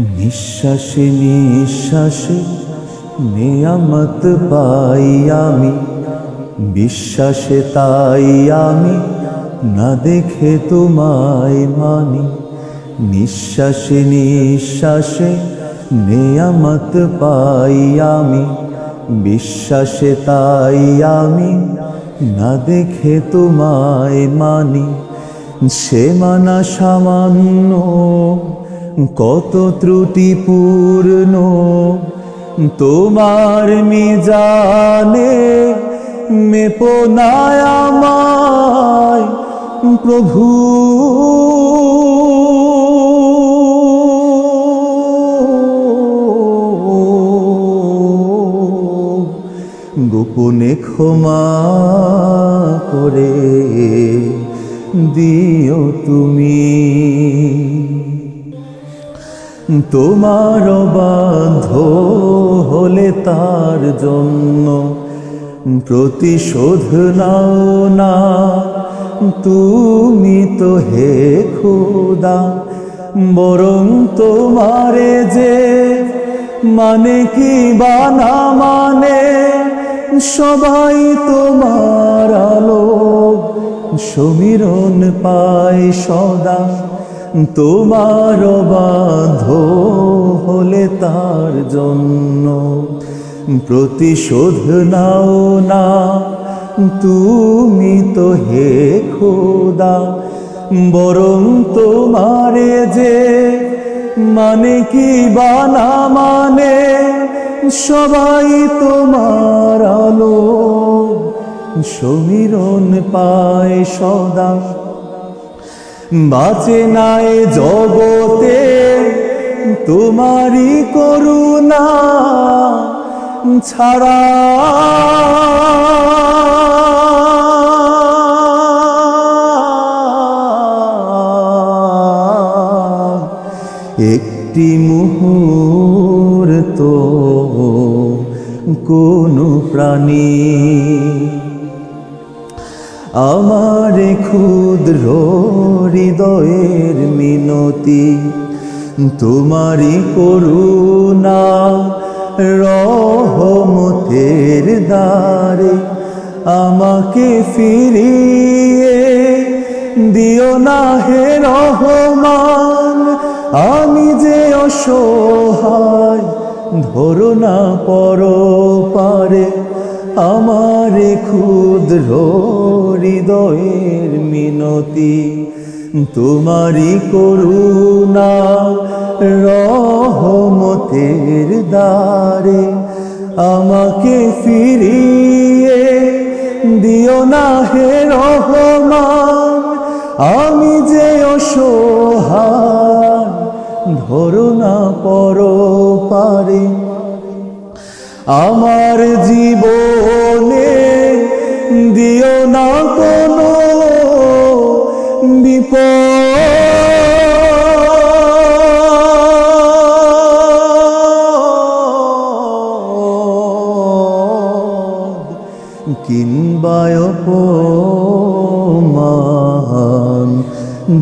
নিঃশ্বাসে নিঃশ্বাসে নিয়ামত পাই আমি। বিশ্বাসে তাই আমি, না দেখে তোমায় মানি। নিঃশ্বাসে নিঃশ্বাসে নিয়ামত পাই আমি। বিশ্বাসে তাই আমি, না দেখে তোমায় মানি। সে মানা সামান্য কত ত্রুটিপূর্ণ। তোমার মিজানে মেপনায় আমায় প্রভু। গোপনে ক্ষমা করে দিও তুমি। তোমার বান্ধ হলে তার জন্য প্রতিশোধ নাও না। তুমি তো হে খুদা, বরং তোমারে যে মানে কি বানা মানে সবাই তোমার আলো সমীরণ পায় সদা। তোমার বাঁধ হলে তার জন্য প্রতিশোধ নাও না। তুমি তো হে খোদা, বরং তোমারে যে মানে কি বানা মানে সবাই তোমার আলো, সমীরণ পায় সদা। বাঁচে নাই জগতে তোমারই করুণা ছাড়া। একটি মুহূর্ত কোনো প্রাণী আমার ক্ষুদ্র হৃদয়ের মিনতি, তোমারই করুণা রহমতের দ্বারে আমাকে ফিরিয়ে দিও না হে রহমান। আমি যে অসহায়, ধরো না পর পারে আমার ক্ষুদ্র হৃদয়ের মিনতি, তোমারই করুণা রহমতের দ্বারে আমাকে ফিরিয়ে দিও না হে রহমান। আমি যে অসহায়, ধরো না পর পারে আমার জীবনে দিও না কোনো বিপদ। কিংবা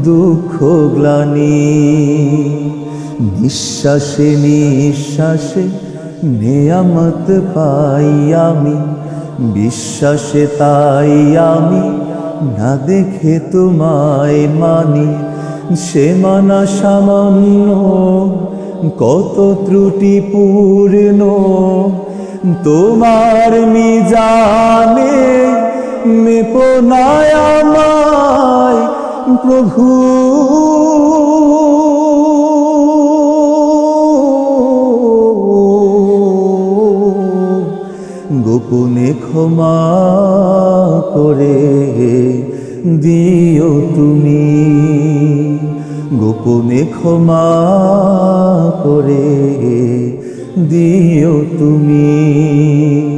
দুঃখ গ্লানি নিঃশ্বাসে নিঃশ্বাসে নেয়ামত পাই আমি, বিশ্বাসে তাই আমি, না দেখে তোমায় মানি। সে মানা সামান্য, কত ত্রুটিপূর্ণ তোমার মিজানে মেপনায় আমায় প্রভু গোপনে ক্ষমা করে দিও তুমি। গোপনে ক্ষমা করে দিও তুমি।